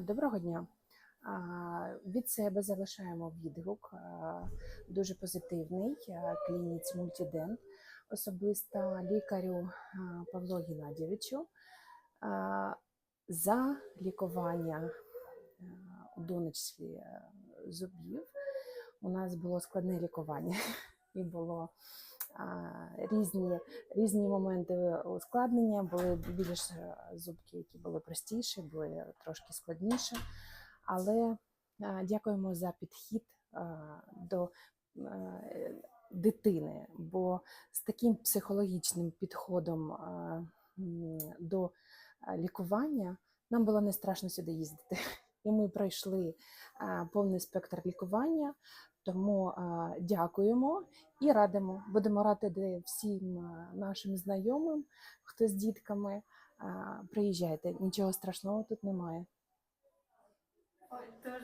Доброго дня. Від себе залишаємо відгук дуже позитивний а, клініці особисто лікарю а, Павлу Геннадійовичу за лікування у донечці зубів. У нас було складне лікування і було різні, різні моменти ускладнення. Були більш е, зубки, які були простіші, були трошки складніші. Але е, дякуємо за підхід е, до дитини, бо з таким психологічним підходом до лікування нам було не страшно сюди їздити. І ми пройшли е, повний спектр лікування, тому е, дякуємо і радимо. Будемо радити всім е, нашим знайомим, хто з дітками. Приїжджайте, нічого страшного тут немає.